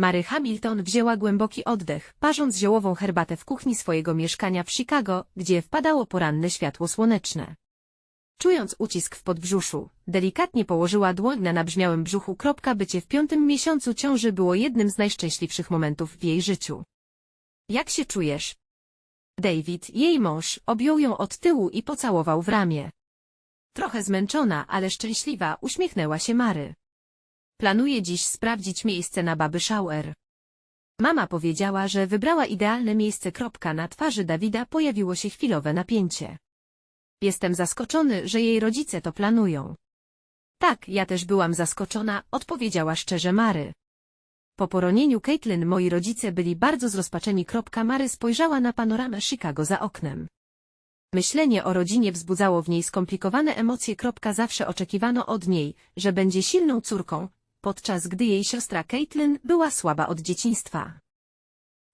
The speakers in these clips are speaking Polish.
Mary Hamilton wzięła głęboki oddech, parząc ziołową herbatę w kuchni swojego mieszkania w Chicago, gdzie wpadało poranne światło słoneczne. Czując ucisk w podbrzuszu, delikatnie położyła dłoń na nabrzmiałym brzuchu. Bycie w piątym miesiącu ciąży było jednym z najszczęśliwszych momentów w jej życiu. Jak się czujesz? David, jej mąż, objął ją od tyłu i pocałował w ramię. Trochę zmęczona, ale szczęśliwa, uśmiechnęła się Mary. Planuję dziś sprawdzić miejsce na baby shower. Mama powiedziała, że wybrała idealne miejsce. Kropka na twarzy Dawida pojawiło się chwilowe napięcie. Jestem zaskoczony, że jej rodzice to planują. Tak, ja też byłam zaskoczona, odpowiedziała szczerze Mary. Po poronieniu Caitlin moi rodzice byli bardzo zrozpaczeni. Mary spojrzała na panoramę Chicago za oknem. Myślenie o rodzinie wzbudzało w niej skomplikowane emocje. Zawsze oczekiwano od niej, że będzie silną córką, podczas gdy jej siostra Caitlin była słaba od dzieciństwa.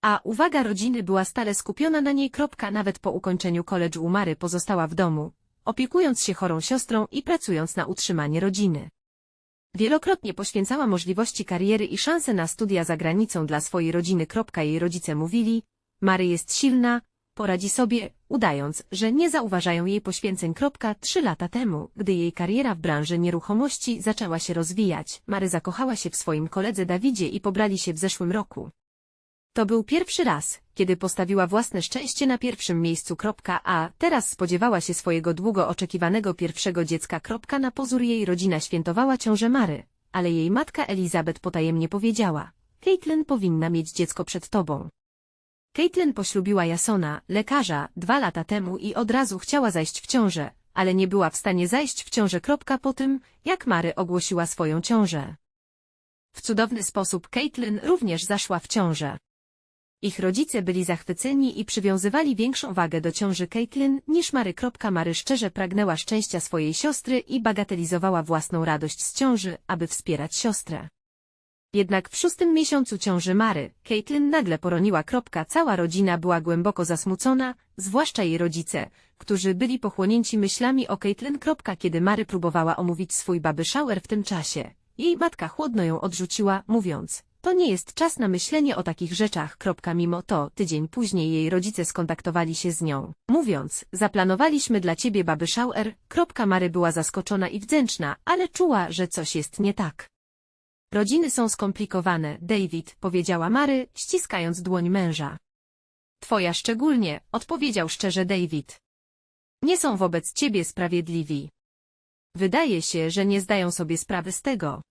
A uwaga rodziny była stale skupiona na niej. Kropka nawet po ukończeniu koledżu Mary pozostała w domu, opiekując się chorą siostrą i pracując na utrzymanie rodziny. Wielokrotnie poświęcała możliwości kariery i szanse na studia za granicą dla swojej rodziny. Jej rodzice mówili, Mary jest silna, poradzi sobie, udając, że nie zauważają jej poświęceń. Trzy lata temu, gdy jej kariera w branży nieruchomości zaczęła się rozwijać, Mary zakochała się w swoim koledze Dawidzie i pobrali się w zeszłym roku. To był pierwszy raz, kiedy postawiła własne szczęście na pierwszym miejscu. A teraz spodziewała się swojego długo oczekiwanego pierwszego dziecka. Na pozór jej rodzina świętowała ciążę Mary, ale jej matka Elizabeth potajemnie powiedziała, Caitlin powinna mieć dziecko przed tobą. Caitlin poślubiła Jasona, lekarza, dwa lata temu i od razu chciała zajść w ciążę, ale nie była w stanie zajść w ciążę. Po tym, jak Mary ogłosiła swoją ciążę. W cudowny sposób Caitlin również zaszła w ciążę. Ich rodzice byli zachwyceni i przywiązywali większą wagę do ciąży Caitlin niż Mary. Mary szczerze pragnęła szczęścia swojej siostry i bagatelizowała własną radość z ciąży, aby wspierać siostrę. Jednak w szóstym miesiącu ciąży Mary, Caitlin nagle poroniła. Cała rodzina była głęboko zasmucona, zwłaszcza jej rodzice, którzy byli pochłonięci myślami o Caitlin. Kiedy Mary próbowała omówić swój baby shower w tym czasie, jej matka chłodno ją odrzuciła, mówiąc, to nie jest czas na myślenie o takich rzeczach. Mimo to, tydzień później jej rodzice skontaktowali się z nią, mówiąc, zaplanowaliśmy dla ciebie baby shower. Mary była zaskoczona i wdzięczna, ale czuła, że coś jest nie tak. Rodziny są skomplikowane, David, powiedziała Mary, ściskając dłoń męża. Twoja szczególnie, odpowiedział szczerze David. Nie są wobec ciebie sprawiedliwi. Wydaje się, że nie zdają sobie sprawy z tego.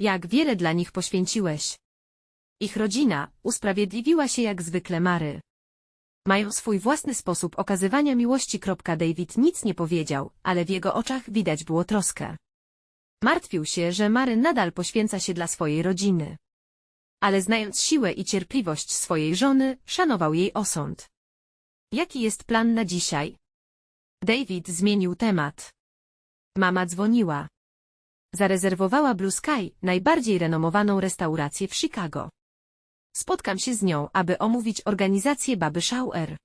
Jak wiele dla nich poświęciłeś. Ich rodzina usprawiedliwiła się jak zwykle Mary. Mają swój własny sposób okazywania miłości. David nic nie powiedział, ale w jego oczach widać było troskę. Martwił się, że Mary nadal poświęca się dla swojej rodziny. Ale znając siłę i cierpliwość swojej żony, szanował jej osąd. Jaki jest plan na dzisiaj? David zmienił temat. Mama dzwoniła. Zarezerwowała Blue Sky, najbardziej renomowaną restaurację w Chicago. Spotkam się z nią, aby omówić organizację Baby Shower.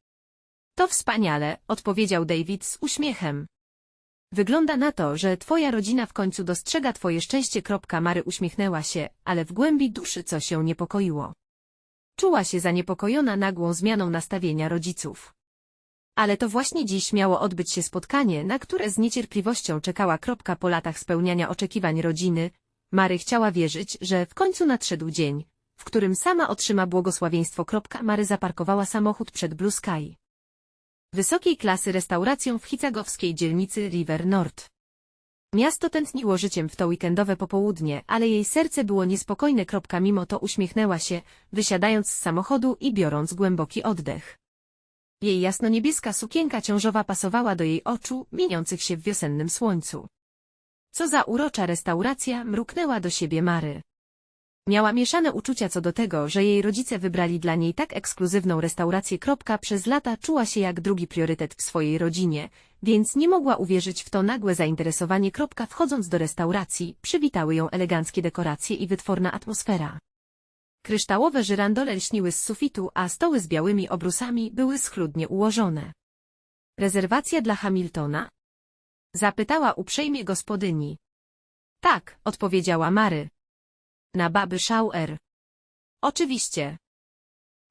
To wspaniale, odpowiedział David z uśmiechem. Wygląda na to, że twoja rodzina w końcu dostrzega twoje szczęście. Mary uśmiechnęła się, ale w głębi duszy coś ją niepokoiło. Czuła się zaniepokojona nagłą zmianą nastawienia rodziców. Ale to właśnie dziś miało odbyć się spotkanie, na które z niecierpliwością czekała. Po latach spełniania oczekiwań rodziny, Mary chciała wierzyć, że w końcu nadszedł dzień, w którym sama otrzyma błogosławieństwo. Mary zaparkowała samochód przed Blue Sky wysokiej klasy restauracją w hicagowskiej dzielnicy River Nord. Miasto tętniło życiem w to weekendowe popołudnie, ale jej serce było niespokojne. Mimo to uśmiechnęła się, wysiadając z samochodu i biorąc głęboki oddech. Jej jasno-niebieska sukienka ciążowa pasowała do jej oczu, mieniących się w wiosennym słońcu. Co za urocza restauracja, mruknęła do siebie Mary. Miała mieszane uczucia co do tego, że jej rodzice wybrali dla niej tak ekskluzywną restaurację. Przez lata czuła się jak drugi priorytet w swojej rodzinie, więc nie mogła uwierzyć w to nagłe zainteresowanie. Wchodząc do restauracji, przywitały ją eleganckie dekoracje i wytworna atmosfera. Kryształowe żyrandole lśniły z sufitu, a stoły z białymi obrusami były schludnie ułożone. Rezerwacja dla Hamiltona? Zapytała uprzejmie gospodyni. Tak, odpowiedziała Mary. Na baby shower. Oczywiście.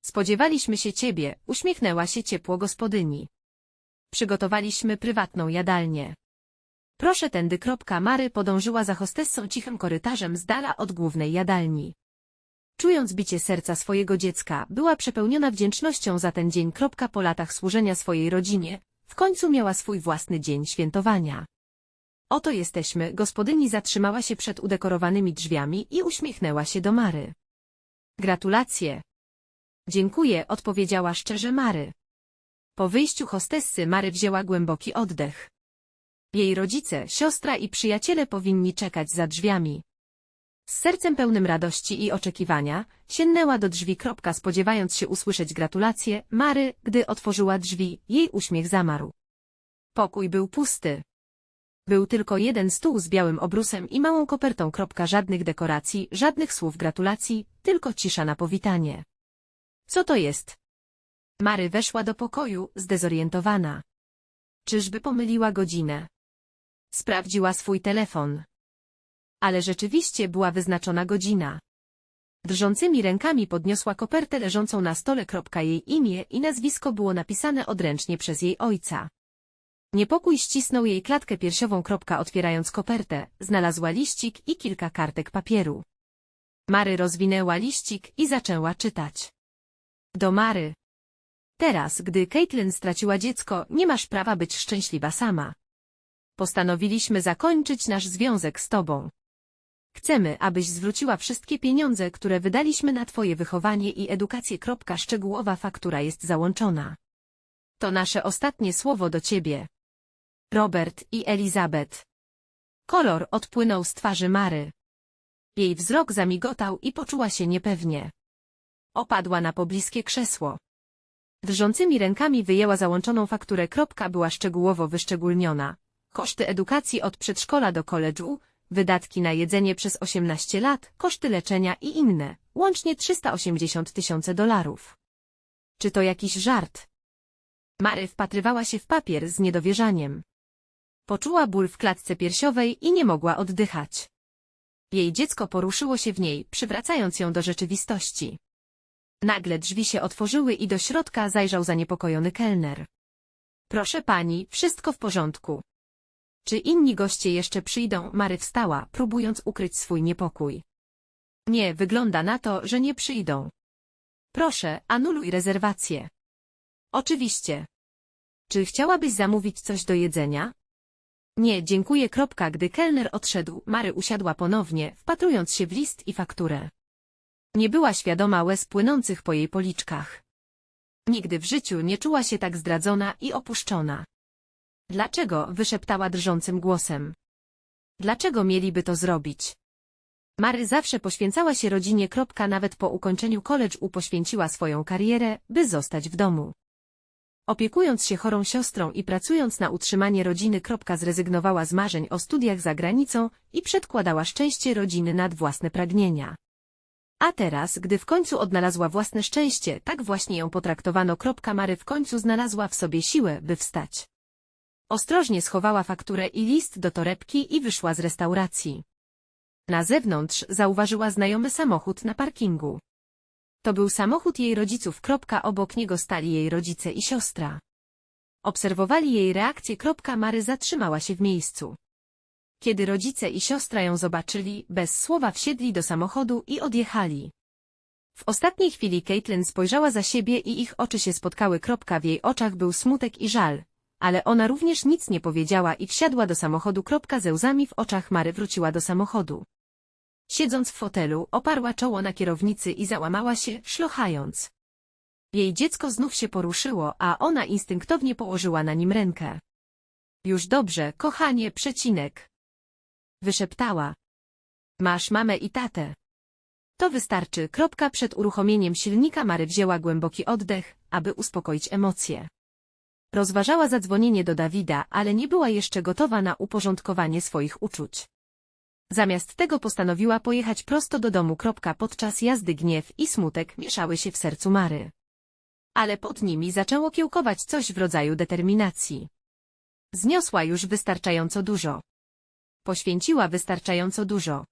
Spodziewaliśmy się ciebie, uśmiechnęła się ciepło gospodyni. Przygotowaliśmy prywatną jadalnię. Proszę tędy. Mary podążyła za hostessą cichym korytarzem z dala od głównej jadalni. Czując bicie serca swojego dziecka, była przepełniona wdzięcznością za ten dzień. Po latach służenia swojej rodzinie, w końcu miała swój własny dzień świętowania. Oto jesteśmy, gospodyni zatrzymała się przed udekorowanymi drzwiami i uśmiechnęła się do Mary. Gratulacje. Dziękuję, odpowiedziała szczerze Mary. Po wyjściu hostessy Mary wzięła głęboki oddech. Jej rodzice, siostra i przyjaciele powinni czekać za drzwiami. Z sercem pełnym radości i oczekiwania, sięgnęła do drzwi. Kropka, spodziewając się usłyszeć gratulacje, Mary, gdy otworzyła drzwi, jej uśmiech zamarł. Pokój był pusty. Był tylko jeden stół z białym obrusem i małą kopertą. Żadnych dekoracji, żadnych słów gratulacji, tylko cisza na powitanie. Co to jest? Mary weszła do pokoju, zdezorientowana. Czyżby pomyliła godzinę? Sprawdziła swój telefon. Ale rzeczywiście była wyznaczona godzina. Drżącymi rękami podniosła kopertę leżącą na stole. Jej imię i nazwisko było napisane odręcznie przez jej ojca. Niepokój ścisnął jej klatkę piersiową. Otwierając kopertę, znalazła liścik i kilka kartek papieru. Mary rozwinęła liścik i zaczęła czytać. Do Mary. Teraz, gdy Caitlin straciła dziecko, nie masz prawa być szczęśliwa sama. Postanowiliśmy zakończyć nasz związek z tobą. Chcemy, abyś zwróciła wszystkie pieniądze, które wydaliśmy na twoje wychowanie i edukację. Szczegółowa faktura jest załączona. To nasze ostatnie słowo do ciebie. Robert i Elizabeth. Kolor odpłynął z twarzy Mary. Jej wzrok zamigotał i poczuła się niepewnie. Opadła na pobliskie krzesło. Drżącymi rękami wyjęła załączoną fakturę. Kropka była szczegółowo wyszczególniona. Koszty edukacji od przedszkola do koledżu, wydatki na jedzenie przez 18 lat, koszty leczenia i inne, łącznie 380 tysięcy dolarów. Czy to jakiś żart? Mary wpatrywała się w papier z niedowierzaniem. Poczuła ból w klatce piersiowej i nie mogła oddychać. Jej dziecko poruszyło się w niej, przywracając ją do rzeczywistości. Nagle drzwi się otworzyły i do środka zajrzał zaniepokojony kelner. Proszę pani, wszystko w porządku. Czy inni goście jeszcze przyjdą? Mary wstała, próbując ukryć swój niepokój. Nie, wygląda na to, że nie przyjdą. Proszę, anuluj rezerwację. Oczywiście. Czy chciałabyś zamówić coś do jedzenia? Nie, dziękuję. Kropka. Gdy kelner odszedł, Mary usiadła ponownie, wpatrując się w list i fakturę. Nie była świadoma łez płynących po jej policzkach. Nigdy w życiu nie czuła się tak zdradzona i opuszczona. Dlaczego? wyszeptała drżącym głosem. Dlaczego mieliby to zrobić? Mary zawsze poświęcała się rodzinie. Nawet po ukończeniu college'u poświęciła swoją karierę, by zostać w domu. Opiekując się chorą siostrą i pracując na utrzymanie rodziny. Zrezygnowała z marzeń o studiach za granicą i przedkładała szczęście rodziny nad własne pragnienia. A teraz, gdy w końcu odnalazła własne szczęście, tak właśnie ją potraktowano. Mary w końcu znalazła w sobie siłę, by wstać. Ostrożnie schowała fakturę i list do torebki i wyszła z restauracji. Na zewnątrz zauważyła znajomy samochód na parkingu. To był samochód jej rodziców. Obok niego stali jej rodzice i siostra. Obserwowali jej reakcję. Mary zatrzymała się w miejscu. Kiedy rodzice i siostra ją zobaczyli, bez słowa wsiedli do samochodu i odjechali. W ostatniej chwili Caitlin spojrzała za siebie i ich oczy się spotkały. Kropka, w jej oczach był smutek i żal, ale ona również nic nie powiedziała i wsiadła do samochodu. Kropka ze łzami w oczach Mary wróciła do samochodu. Siedząc w fotelu, oparła czoło na kierownicy i załamała się, szlochając. Jej dziecko znów się poruszyło, a ona instynktownie położyła na nim rękę. Już dobrze, kochanie, przecinek. Wyszeptała. Masz mamę i tatę. To wystarczy. Kropka przed uruchomieniem silnika Mary wzięła głęboki oddech, aby uspokoić emocje. Rozważała zadzwonienie do Dawida, ale nie była jeszcze gotowa na uporządkowanie swoich uczuć. Zamiast tego postanowiła pojechać prosto do domu. Podczas jazdy gniew i smutek mieszały się w sercu Mary. Ale pod nimi zaczęło kiełkować coś w rodzaju determinacji. Zniosła już wystarczająco dużo. Poświęciła wystarczająco dużo.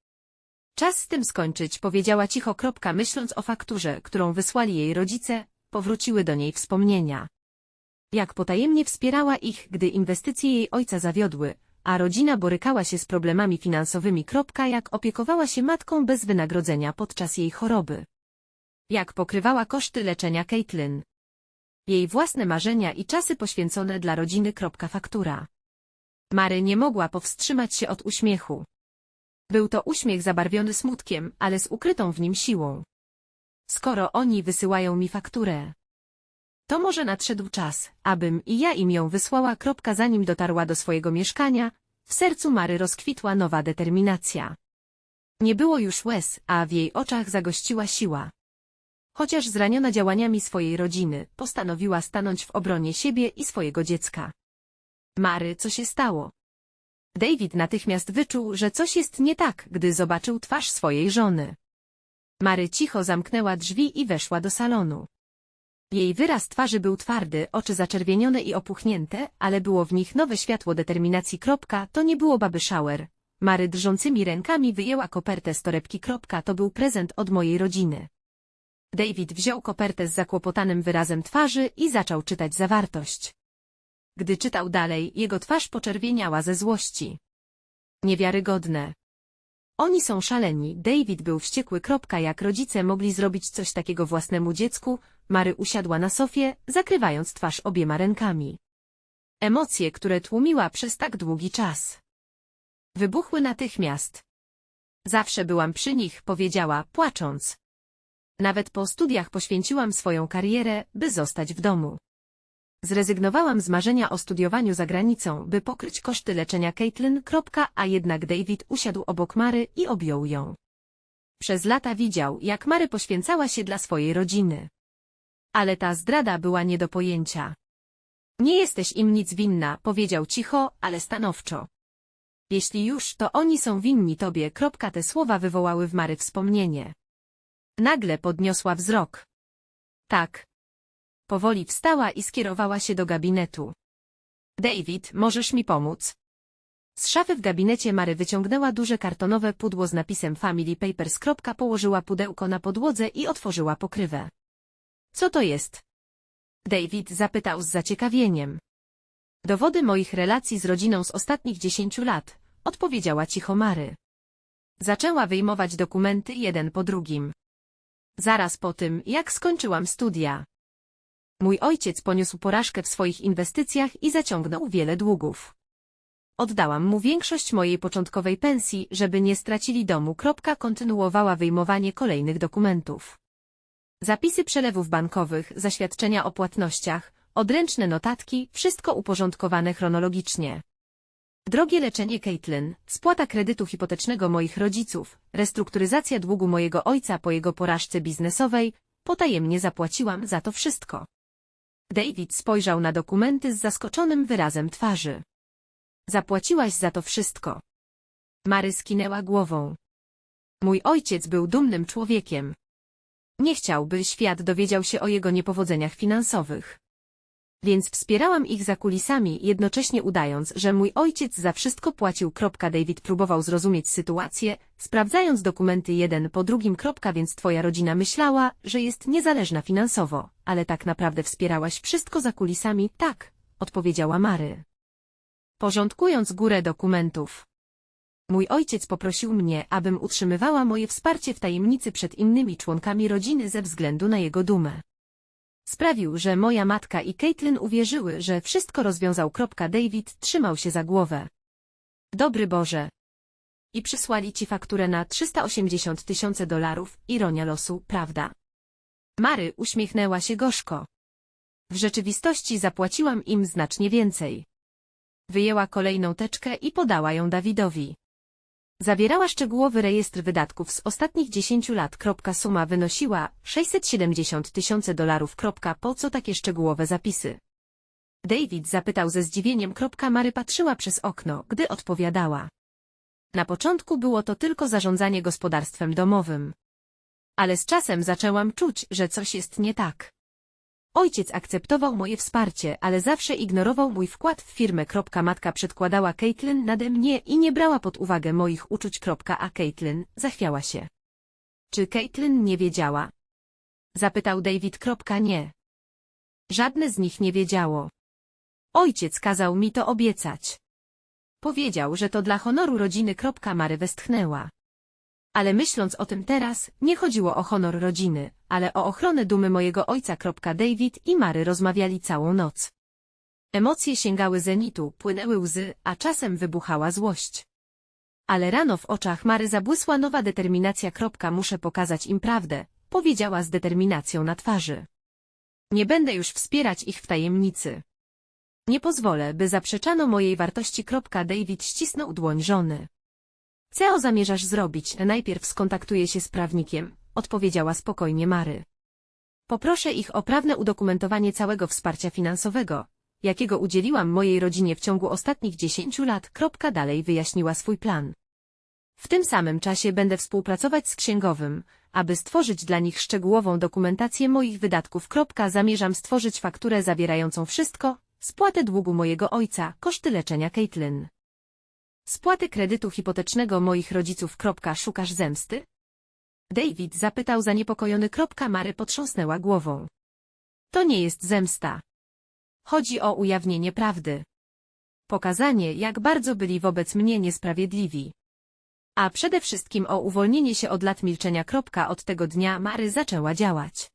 Czas z tym skończyć, powiedziała cicho myśląc o fakturze, którą wysłali jej rodzice, powróciły do niej wspomnienia. Jak potajemnie wspierała ich, gdy inwestycje jej ojca zawiodły, a rodzina borykała się z problemami finansowymi. Jak opiekowała się matką bez wynagrodzenia podczas jej choroby. Jak pokrywała koszty leczenia Caitlin. Jej własne marzenia i czasy poświęcone dla rodziny. Faktura. Mary nie mogła powstrzymać się od uśmiechu. Był to uśmiech zabarwiony smutkiem, ale z ukrytą w nim siłą. Skoro oni wysyłają mi fakturę, to może nadszedł czas, abym i ja im ją wysłała. Kropka, zanim dotarła do swojego mieszkania, w sercu Mary rozkwitła nowa determinacja. Nie było już łez, a w jej oczach zagościła siła. Chociaż zraniona działaniami swojej rodziny, postanowiła stanąć w obronie siebie i swojego dziecka. Mary, co się stało? David natychmiast wyczuł, że coś jest nie tak, gdy zobaczył twarz swojej żony. Mary cicho zamknęła drzwi i weszła do salonu. Jej wyraz twarzy był twardy, oczy zaczerwienione i opuchnięte, ale było w nich nowe światło determinacji. Kropka, to nie było baby shower. Mary drżącymi rękami wyjęła kopertę z torebki. Kropka, to był prezent od mojej rodziny. David wziął kopertę z zakłopotanym wyrazem twarzy i zaczął czytać zawartość. Gdy czytał dalej, jego twarz poczerwieniała ze złości. Niewiarygodne. Oni są szaleni, David był wściekły. Kropka, jak rodzice mogli zrobić coś takiego własnemu dziecku, Mary usiadła na sofie, zakrywając twarz obiema rękami. Emocje, które tłumiła przez tak długi czas. Wybuchły natychmiast. Zawsze byłam przy nich, powiedziała, płacząc. Nawet po studiach poświęciłam swoją karierę, by zostać w domu. Zrezygnowałam z marzenia o studiowaniu za granicą, by pokryć koszty leczenia Caitlin. A jednak David usiadł obok Mary i objął ją. Przez lata widział, jak Mary poświęcała się dla swojej rodziny. Ale ta zdrada była nie do pojęcia. Nie jesteś im nic winna, powiedział cicho, ale stanowczo. Jeśli już, to oni są winni tobie. Te słowa wywołały w Mary wspomnienie. Nagle podniosła wzrok. Tak, Powoli wstała i skierowała się do gabinetu. David, możesz mi pomóc? Z szafy w gabinecie Mary wyciągnęła duże kartonowe pudło z napisem Family Papers. Położyła pudełko na podłodze i otworzyła pokrywę. Co to jest? David zapytał z zaciekawieniem. Dowody moich relacji z rodziną z ostatnich dziesięciu lat, odpowiedziała cicho Mary. Zaczęła wyjmować dokumenty jeden po drugim. Zaraz po tym, jak skończyłam studia. Mój ojciec poniósł porażkę w swoich inwestycjach i zaciągnął wiele długów. Oddałam mu większość mojej początkowej pensji, żeby nie stracili domu. Kontynuowała wyjmowanie kolejnych dokumentów. Zapisy przelewów bankowych, zaświadczenia o płatnościach, odręczne notatki, wszystko uporządkowane chronologicznie. Drogie leczenie Caitlin, spłata kredytu hipotecznego moich rodziców, restrukturyzacja długu mojego ojca po jego porażce biznesowej, potajemnie zapłaciłam za to wszystko. David spojrzał na dokumenty z zaskoczonym wyrazem twarzy. Zapłaciłaś za to wszystko. Mary skinęła głową. Mój ojciec był dumnym człowiekiem. Nie chciał, by świat dowiedział się o jego niepowodzeniach finansowych. Więc wspierałam ich za kulisami, jednocześnie udając, że mój ojciec za wszystko płacił. David próbował zrozumieć sytuację, sprawdzając dokumenty jeden po drugim. Więc twoja rodzina myślała, że jest niezależna finansowo, ale tak naprawdę wspierałaś wszystko za kulisami. Tak, odpowiedziała Mary. Porządkując górę dokumentów. Mój ojciec poprosił mnie, abym utrzymywała moje wsparcie w tajemnicy przed innymi członkami rodziny ze względu na jego dumę. Sprawił, że moja matka i Caitlin uwierzyły, że wszystko rozwiązał. David trzymał się za głowę. Dobry Boże. I przysłali ci fakturę na 380 tysięcy dolarów, ironia losu, prawda? Mary uśmiechnęła się gorzko. W rzeczywistości zapłaciłam im znacznie więcej. Wyjęła kolejną teczkę i podała ją Dawidowi. Zawierała szczegółowy rejestr wydatków z ostatnich 10 lat. Suma wynosiła 670 tysięcy dolarów. Po co takie szczegółowe zapisy? David zapytał ze zdziwieniem. Mary patrzyła przez okno, gdy odpowiadała. Na początku było to tylko zarządzanie gospodarstwem domowym. Ale z czasem zaczęłam czuć, że coś jest nie tak. Ojciec akceptował moje wsparcie, ale zawsze ignorował mój wkład w firmę. Matka przedkładała Caitlin nade mnie i nie brała pod uwagę moich uczuć. A Caitlin zachwiała się. Czy Caitlin nie wiedziała? Zapytał David. Nie. Żadne z nich nie wiedziało. Ojciec kazał mi to obiecać. Powiedział, że to dla honoru rodziny. Mary westchnęła. Ale myśląc o tym teraz, nie chodziło o honor rodziny, ale o ochronę dumy mojego ojca. David i Mary rozmawiali całą noc. Emocje sięgały zenitu, płynęły łzy, a czasem wybuchała złość. Ale rano w oczach Mary zabłysła nowa determinacja. Muszę pokazać im prawdę, powiedziała z determinacją na twarzy. Nie będę już wspierać ich w tajemnicy. Nie pozwolę, by zaprzeczano mojej wartości. David ścisnął dłoń żony. Co zamierzasz zrobić? Najpierw skontaktuję się z prawnikiem, odpowiedziała spokojnie Mary. Poproszę ich o prawne udokumentowanie całego wsparcia finansowego, jakiego udzieliłam mojej rodzinie w ciągu ostatnich dziesięciu lat. Dalej wyjaśniła swój plan. W tym samym czasie będę współpracować z księgowym, aby stworzyć dla nich szczegółową dokumentację moich wydatków. Zamierzam stworzyć fakturę zawierającą wszystko, spłatę długu mojego ojca, koszty leczenia Caitlin. Spłaty kredytu hipotecznego moich rodziców. Szukasz zemsty? David zapytał zaniepokojony. Mary potrząsnęła głową. To nie jest zemsta. Chodzi o ujawnienie prawdy. Pokazanie, jak bardzo byli wobec mnie niesprawiedliwi. A przede wszystkim o uwolnienie się od lat milczenia. Od tego dnia Mary zaczęła działać.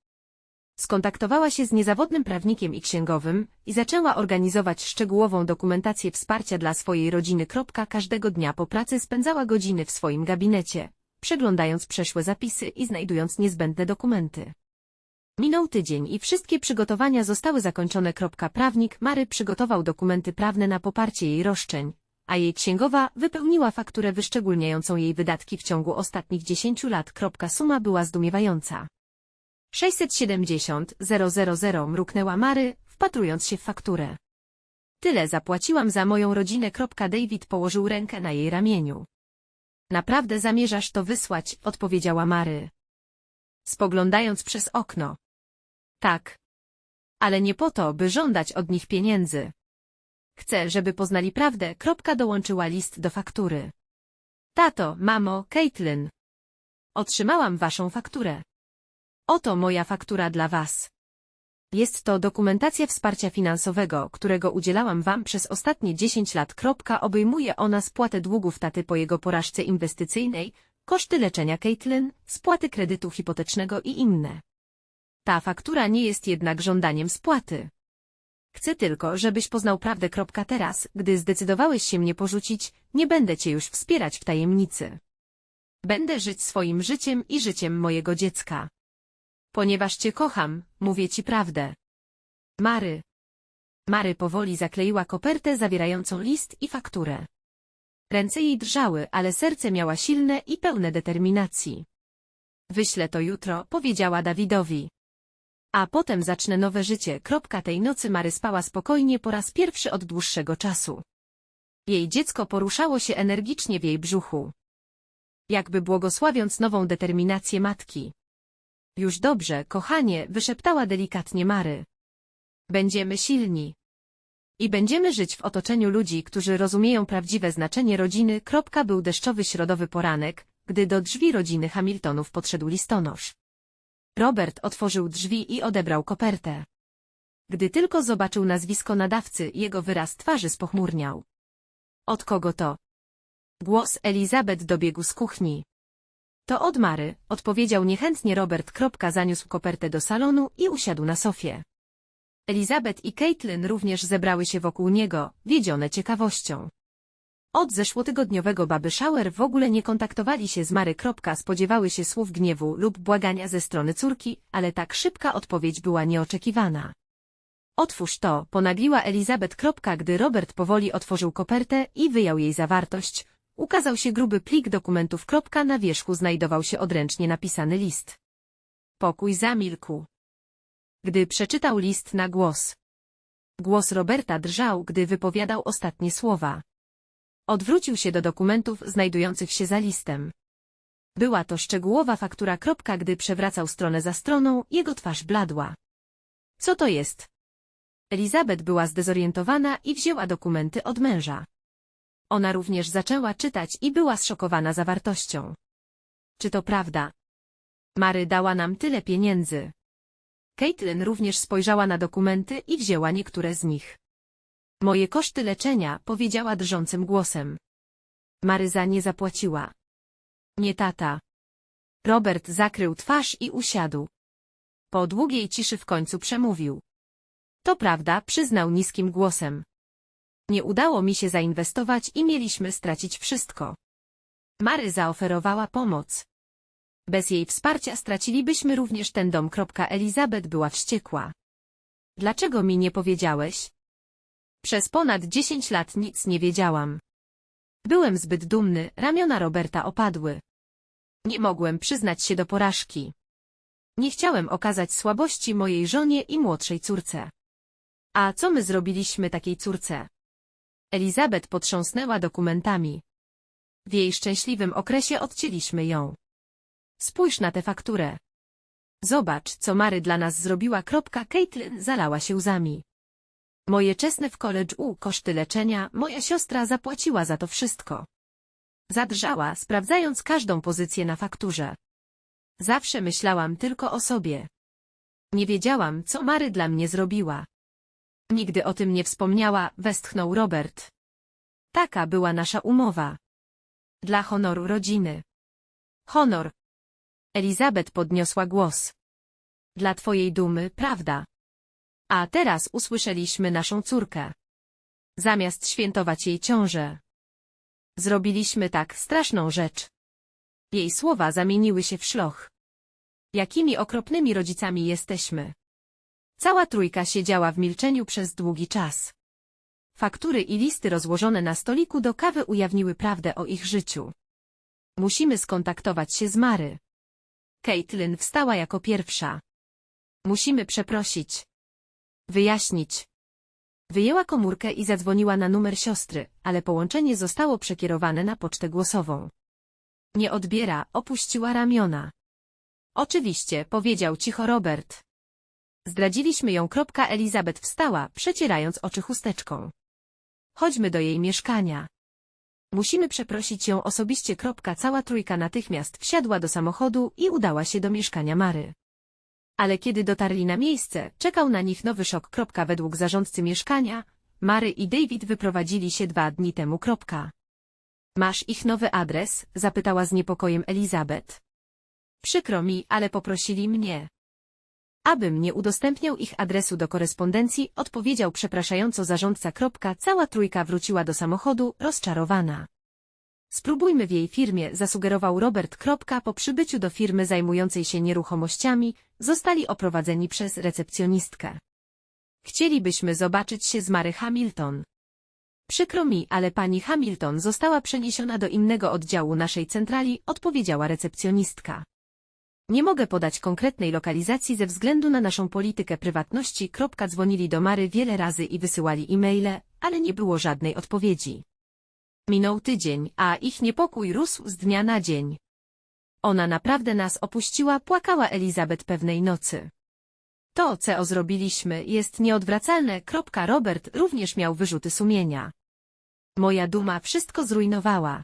Skontaktowała się z niezawodnym prawnikiem i księgowym i zaczęła organizować szczegółową dokumentację wsparcia dla swojej rodziny. Każdego dnia po pracy spędzała godziny w swoim gabinecie, przeglądając przeszłe zapisy i znajdując niezbędne dokumenty. Minął tydzień i wszystkie przygotowania zostały zakończone. Prawnik Mary przygotował dokumenty prawne na poparcie jej roszczeń, a jej księgowa wypełniła fakturę wyszczególniającą jej wydatki w ciągu ostatnich 10 lat. Suma była zdumiewająca. 670 000 mruknęła Mary, wpatrując się w fakturę. Tyle zapłaciłam za moją rodzinę. David położył rękę na jej ramieniu. Naprawdę zamierzasz to wysłać, odpowiedziała Mary. Spoglądając przez okno. Tak. Ale nie po to, by żądać od nich pieniędzy. Chcę, żeby poznali prawdę. Dołączyła list do faktury. Tato, mamo, Caitlin. Otrzymałam waszą fakturę. Oto moja faktura dla Was. Jest to dokumentacja wsparcia finansowego, którego udzielałam Wam przez ostatnie 10 lat. Obejmuje ona spłatę długów taty po jego porażce inwestycyjnej, koszty leczenia Caitlin, spłaty kredytu hipotecznego i inne. Ta faktura nie jest jednak żądaniem spłaty. Chcę tylko, żebyś poznał prawdę. Teraz, gdy zdecydowałeś się mnie porzucić, nie będę cię już wspierać w tajemnicy. Będę żyć swoim życiem i życiem mojego dziecka. Ponieważ cię kocham, mówię ci prawdę. Mary. Mary powoli zakleiła kopertę zawierającą list i fakturę. Ręce jej drżały, ale serce miała silne i pełne determinacji. Wyślę to jutro, powiedziała Dawidowi. A potem zacznę nowe życie. Kropka tej nocy Mary spała spokojnie po raz pierwszy od dłuższego czasu. Jej dziecko poruszało się energicznie w jej brzuchu. Jakby błogosławiąc nową determinację matki. Już dobrze, kochanie, wyszeptała delikatnie Mary. Będziemy silni. I będziemy żyć w otoczeniu ludzi, którzy rozumieją prawdziwe znaczenie rodziny. Kropka był deszczowy środowy poranek, gdy do drzwi rodziny Hamiltonów podszedł listonosz. Robert otworzył drzwi i odebrał kopertę. Gdy tylko zobaczył nazwisko nadawcy, jego wyraz twarzy spochmurniał. Od kogo to? Głos Elizabeth dobiegł z kuchni. To od Mary, odpowiedział niechętnie Robert. Zaniósł kopertę do salonu i usiadł na sofie. Elizabeth i Caitlin również zebrały się wokół niego, wiedzione ciekawością. Od zeszłotygodniowego baby shower w ogóle nie kontaktowali się z Mary. Spodziewały się słów gniewu lub błagania ze strony córki, ale tak szybka odpowiedź była nieoczekiwana. Otwórz to, ponagliła Elizabeth. Gdy Robert powoli otworzył kopertę i wyjął jej zawartość, ukazał się gruby plik dokumentów. Na wierzchu znajdował się odręcznie napisany list. Pokój zamilkł. Gdy przeczytał list na głos. Głos Roberta drżał, gdy wypowiadał ostatnie słowa. Odwrócił się do dokumentów znajdujących się za listem. Była to szczegółowa faktura. Gdy przewracał stronę za stroną, jego twarz bladła. Co to jest? Elizabeth była zdezorientowana i wzięła dokumenty od męża. Ona również zaczęła czytać i była zszokowana zawartością. Czy to prawda? Mary dała nam tyle pieniędzy. Caitlin również spojrzała na dokumenty i wzięła niektóre z nich. Moje koszty leczenia, powiedziała drżącym głosem. Maryza nie zapłaciła. Nie tata. Robert zakrył twarz i usiadł. Po długiej ciszy w końcu przemówił. To prawda, przyznał niskim głosem. Nie udało mi się zainwestować i mieliśmy stracić wszystko. Mary zaoferowała pomoc. Bez jej wsparcia stracilibyśmy również ten dom. Elizabeth była wściekła. Dlaczego mi nie powiedziałeś? Przez ponad dziesięć lat nic nie wiedziałam. Byłem zbyt dumny, ramiona Roberta opadły. Nie mogłem przyznać się do porażki. Nie chciałem okazać słabości mojej żonie i młodszej córce. A co my zrobiliśmy takiej córce? Elizabeth potrząsnęła dokumentami. W jej szczęśliwym okresie odcięliśmy ją. Spójrz na tę fakturę. Zobacz, co Mary dla nas zrobiła. Caitlin zalała się łzami. Moje czesne w college u koszty leczenia, moja siostra zapłaciła za to wszystko. Zadrżała, sprawdzając każdą pozycję na fakturze. Zawsze myślałam tylko o sobie. Nie wiedziałam, co Mary dla mnie zrobiła. Nigdy o tym nie wspomniała, westchnął Robert. Taka była nasza umowa. Dla honoru rodziny. Honor. Elizabeth podniosła głos. Dla twojej dumy, prawda? A teraz usłyszeliśmy naszą córkę. Zamiast świętować jej ciążę. Zrobiliśmy tak straszną rzecz. Jej słowa zamieniły się w szloch. Jakimi okropnymi rodzicami jesteśmy. Cała trójka siedziała w milczeniu przez długi czas. Faktury i listy rozłożone na stoliku do kawy ujawniły prawdę o ich życiu. Musimy skontaktować się z Mary. Caitlin wstała jako pierwsza. Musimy przeprosić. Wyjaśnić. Wyjęła komórkę i zadzwoniła na numer siostry, ale połączenie zostało przekierowane na pocztę głosową. Nie odbiera, opuściła ramiona. Oczywiście, powiedział cicho Robert. Zdradziliśmy ją. Elizabeth wstała, przecierając oczy chusteczką. Chodźmy do jej mieszkania. Musimy przeprosić ją osobiście. Cała trójka natychmiast wsiadła do samochodu i udała się do mieszkania Mary. Ale kiedy dotarli na miejsce, czekał na nich nowy szok. Według zarządcy mieszkania, Mary i David wyprowadzili się dwa dni temu. Masz ich nowy adres? zapytała z niepokojem Elizabeth. Przykro mi, ale poprosili mnie. Abym nie udostępniał ich adresu do korespondencji, odpowiedział przepraszająco zarządca. Cała trójka wróciła do samochodu, rozczarowana. Spróbujmy w jej firmie, zasugerował Robert. Po przybyciu do firmy zajmującej się nieruchomościami, zostali oprowadzeni przez recepcjonistkę. Chcielibyśmy zobaczyć się z Mary Hamilton. Przykro mi, ale pani Hamilton została przeniesiona do innego oddziału naszej centrali, odpowiedziała recepcjonistka. Nie mogę podać konkretnej lokalizacji ze względu na naszą politykę prywatności. Dzwonili do Mary wiele razy i wysyłali e-maile, ale nie było żadnej odpowiedzi. Minął tydzień, a ich niepokój rósł z dnia na dzień. Ona naprawdę nas opuściła, płakała Elizabeth pewnej nocy. To, co zrobiliśmy, jest nieodwracalne. Robert również miał wyrzuty sumienia. Moja duma wszystko zrujnowała.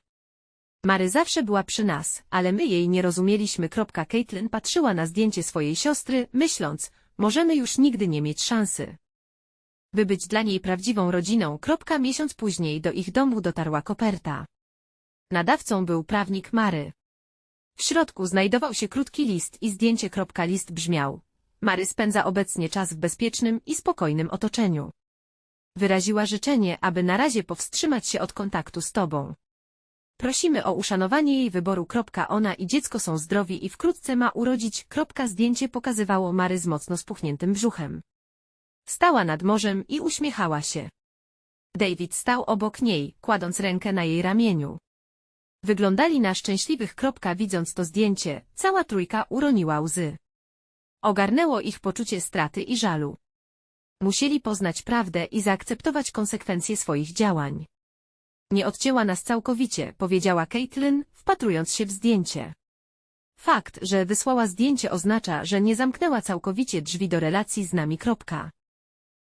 Mary zawsze była przy nas, ale my jej nie rozumieliśmy. Caitlin patrzyła na zdjęcie swojej siostry, myśląc, możemy już nigdy nie mieć szansy. By być dla niej prawdziwą rodziną. Miesiąc później do ich domu dotarła koperta. Nadawcą był prawnik Mary. W środku znajdował się krótki list i zdjęcie. List brzmiał. Mary spędza obecnie czas w bezpiecznym i spokojnym otoczeniu. Wyraziła życzenie, aby na razie powstrzymać się od kontaktu z tobą. Prosimy o uszanowanie jej wyboru. Ona i dziecko są zdrowi i wkrótce ma urodzić. Zdjęcie pokazywało Mary z mocno spuchniętym brzuchem. Stała nad morzem i uśmiechała się. David stał obok niej, kładąc rękę na jej ramieniu. Wyglądali na szczęśliwych. Widząc to zdjęcie, cała trójka uroniła łzy. Ogarnęło ich poczucie straty i żalu. Musieli poznać prawdę i zaakceptować konsekwencje swoich działań. Nie odcięła nas całkowicie, powiedziała Caitlin, wpatrując się w zdjęcie. Fakt, że wysłała zdjęcie oznacza, że nie zamknęła całkowicie drzwi do relacji z nami. Kropka.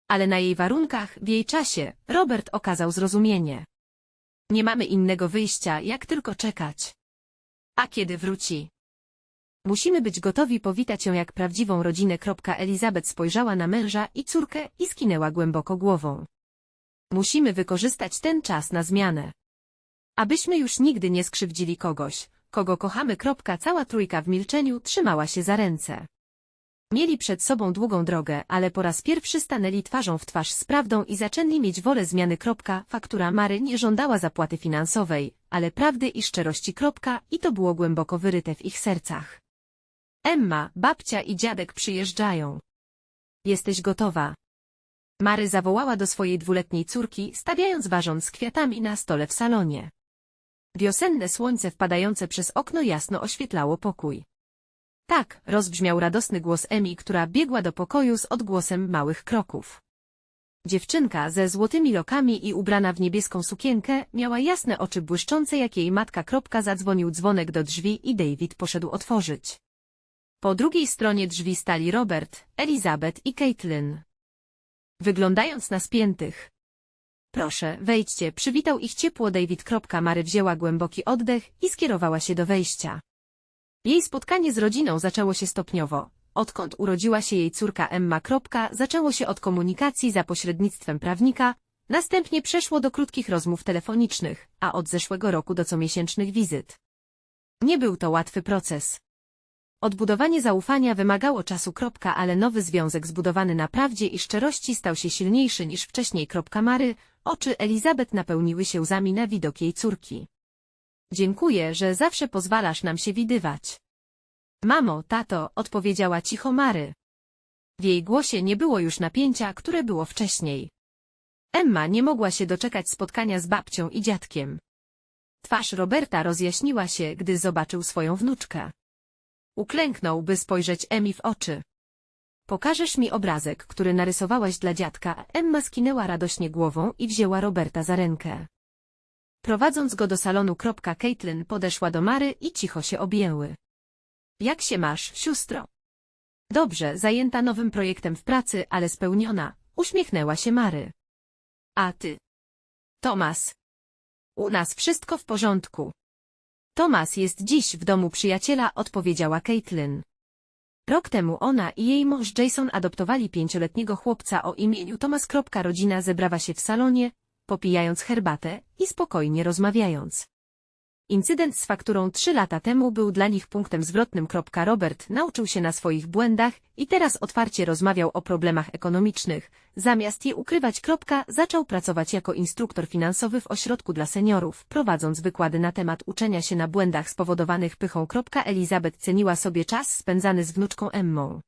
Ale na jej warunkach, w jej czasie, Robert okazał zrozumienie. Nie mamy innego wyjścia, jak tylko czekać. A kiedy wróci? Musimy być gotowi powitać ją jak prawdziwą rodzinę. Elizabeth spojrzała na męża i córkę i skinęła głęboko głową. Musimy wykorzystać ten czas na zmianę. Abyśmy już nigdy nie skrzywdzili kogoś, kogo kochamy. Cała trójka w milczeniu trzymała się za ręce. Mieli przed sobą długą drogę, ale po raz pierwszy stanęli twarzą w twarz z prawdą i zaczęli mieć wolę zmiany. Faktura Mary nie żądała zapłaty finansowej, ale prawdy i szczerości. I to było głęboko wyryte w ich sercach. Emma, babcia i dziadek przyjeżdżają. Jesteś gotowa. Mary zawołała do swojej dwuletniej córki, stawiając ważąc z kwiatami na stole w salonie. Wiosenne słońce wpadające przez okno jasno oświetlało pokój. Tak, rozbrzmiał radosny głos Emi, która biegła do pokoju z odgłosem małych kroków. Dziewczynka ze złotymi lokami i ubrana w niebieską sukienkę miała jasne oczy błyszczące jak jej matka. Kropka zadzwonił dzwonek do drzwi i David poszedł otworzyć. Po drugiej stronie drzwi stali Robert, Elizabeth i Caitlin. Wyglądając na spiętych. Proszę, wejdźcie, przywitał ich ciepło David. Mary wzięła głęboki oddech i skierowała się do wejścia. Jej spotkanie z rodziną zaczęło się stopniowo. Odkąd urodziła się jej córka Emma. Zaczęło się od komunikacji za pośrednictwem prawnika, następnie przeszło do krótkich rozmów telefonicznych, a od zeszłego roku do comiesięcznych wizyt. Nie był to łatwy proces. Odbudowanie zaufania wymagało czasu. Ale nowy związek zbudowany na prawdzie i szczerości stał się silniejszy niż wcześniej. Mary, oczy Elizabeth napełniły się łzami na widok jej córki. Dziękuję, że zawsze pozwalasz nam się widywać. Mamo, tato, odpowiedziała cicho Mary. W jej głosie nie było już napięcia, które było wcześniej. Emma nie mogła się doczekać spotkania z babcią i dziadkiem. Twarz Roberta rozjaśniła się, gdy zobaczył swoją wnuczkę. Uklęknął, by spojrzeć Emi w oczy. Pokażesz mi obrazek, który narysowałaś dla dziadka. Emma skinęła radośnie głową i wzięła Roberta za rękę. Prowadząc go do salonu. Caitlin podeszła do Mary i cicho się objęły. Jak się masz, siostro? Dobrze, zajęta nowym projektem w pracy, ale spełniona, uśmiechnęła się Mary. A ty? Tomas. U nas wszystko w porządku. Tomas jest dziś w domu przyjaciela, odpowiedziała Caitlin. Rok temu ona i jej mąż Jason adoptowali pięcioletniego chłopca o imieniu Tomas. Rodzina zebrała się w salonie, popijając herbatę i spokojnie rozmawiając. Incydent z fakturą trzy lata temu był dla nich punktem zwrotnym. Robert nauczył się na swoich błędach i teraz otwarcie rozmawiał o problemach ekonomicznych. Zamiast je ukrywać. Zaczął pracować jako instruktor finansowy w ośrodku dla seniorów, prowadząc wykłady na temat uczenia się na błędach spowodowanych pychą. Elizabeth ceniła sobie czas spędzany z wnuczką Emmą.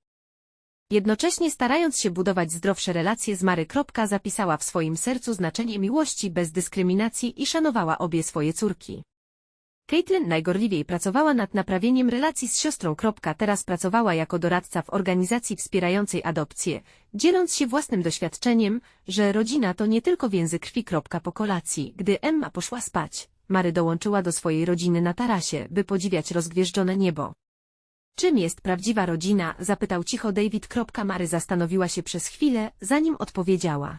Jednocześnie starając się budować zdrowsze relacje z Mary. Zapisała w swoim sercu znaczenie miłości bez dyskryminacji i szanowała obie swoje córki. Caitlin najgorliwiej pracowała nad naprawieniem relacji z siostrą. Teraz pracowała jako doradca w organizacji wspierającej adopcję, dzieląc się własnym doświadczeniem, że rodzina to nie tylko więzy krwi. Po kolacji, gdy Emma poszła spać, Mary dołączyła do swojej rodziny na tarasie, by podziwiać rozgwieżdżone niebo. Czym jest prawdziwa rodzina? zapytał cicho David. Mary zastanowiła się przez chwilę, zanim odpowiedziała.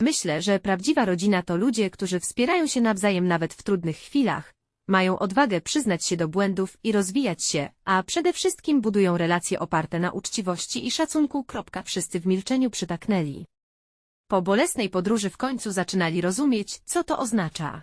Myślę, że prawdziwa rodzina to ludzie, którzy wspierają się nawzajem nawet w trudnych chwilach, mają odwagę przyznać się do błędów i rozwijać się, a przede wszystkim budują relacje oparte na uczciwości i szacunku. Wszyscy w milczeniu przytaknęli. Po bolesnej podróży w końcu zaczynali rozumieć, co to oznacza.